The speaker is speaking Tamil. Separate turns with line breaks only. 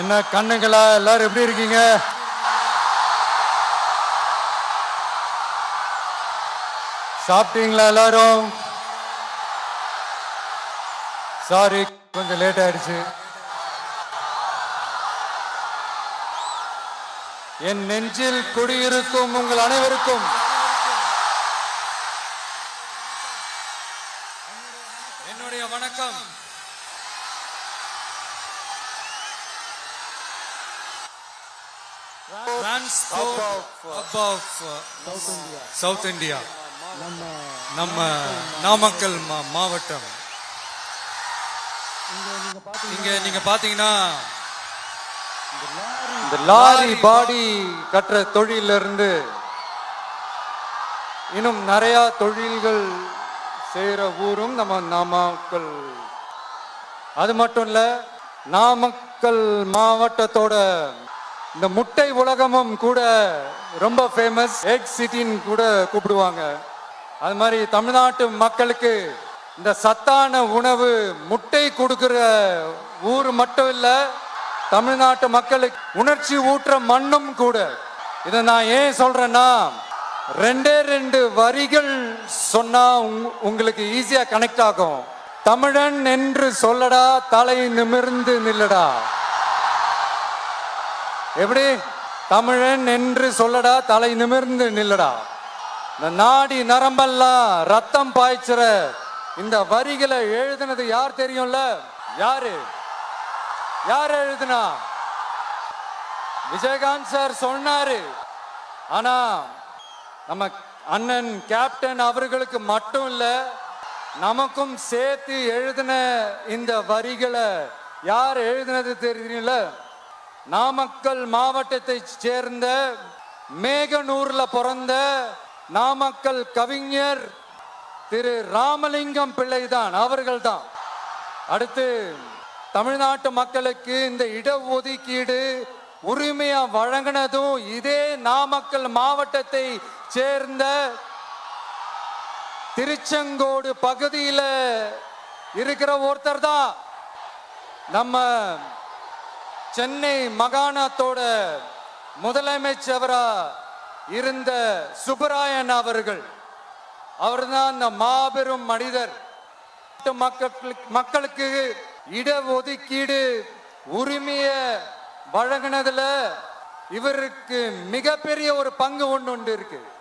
என்ன கண்ணுங்களா எல்லாரும் எப்படி இருக்கீங்க? சாப்பிட்டீங்களா எல்லாரும்? சாரி கொஞ்சம் லேட் ஆயிடுச்சு. என் நெஞ்சில் குடியிருக்கும் உங்கள் அனைவருக்கும்.
என்னுடைய வணக்கம். சவுத் இந்தியா நம்ம நாமக்கல் மாவட்டம். இங்க நீங்க பாத்தீங்கன்னா
இந்த லாரி பாடி கட்டுற தொழில இருந்து இன்னும் நிறைய தொழில்கள் செய்யற ஊரும் நம்ம நாமக்கல். அது மட்டும் இல்ல நாமக்கல் மாவட்டத்தோட இந்த முட்டை உலகமும் கூட ரொம்ப ஃபேமஸ் எக் சிட்டின்னு கூட கூப்பிடுவாங்க. அது மாதிரி தமிழ்நாட்டு மக்களுக்கு இந்த சத்தான உணவு முட்டை கொடுக்குற ஊர் மட்டும் இல்லை தமிழ்நாட்டு மக்களுக்கு உணர்ச்சி ஊற்ற மண்ணும் கூட. இதை நான் ஏன் சொல்கிறேன்னா ரெண்டே ரெண்டு வரிகள் சொன்னால் உங் உங்களுக்கு ஈஸியாக கனெக்ட் ஆகும். தமிழன் என்று சொல்லடா தலை நிமிர்ந்து நில்லடா. எப்படி? தமிழன் என்று சொல்லடா தலை நிமிர்ந்து நில்லடா. இந்த நாடி நரம்பெல்லாம் ரத்தம் பாய்ச்சுற இந்த வரிகளை எழுதுனது யார் தெரியும்ல? யாரு? யார் எழுதுனா? விஜயகாந்த் சார் சொன்னாரு. ஆனா நம்ம அண்ணன் கேப்டன் அவர்களுக்கு மட்டும் இல்ல நமக்கும் சேர்த்து எழுதின இந்த வரிகளை யார் எழுதினது தெரியல நாமக்கல் மாவட்டத்தை சேர்ந்த மேகனூர்ல பிறந்த நாமக்கல் கவிஞர் திரு ராமலிங்கம் பிள்ளைதான் அவர்கள்தான். அடுத்து தமிழ்நாட்டு மக்களுக்கு இந்த இடஒதுக்கீடு உரிமையா வழங்கினதும் இதே நாமக்கல் மாவட்டத்தை சேர்ந்த திருச்செங்கோடு பகுதியில இருக்கிற ஒருத்தர் தான் நம்ம சென்னை மகாணத்தோட முதலமைச்சவரா இருந்த சுப்பராயன் அவர்கள். அவர்தான் அந்த மாபெரும் மனிதர். மக்களுக்கு மக்களுக்கு இடஒதுக்கீடு உரிமைய வழங்கினதுல இவருக்கு மிகப்பெரிய ஒரு பங்கு ஒன்று உண்டு இருக்கு.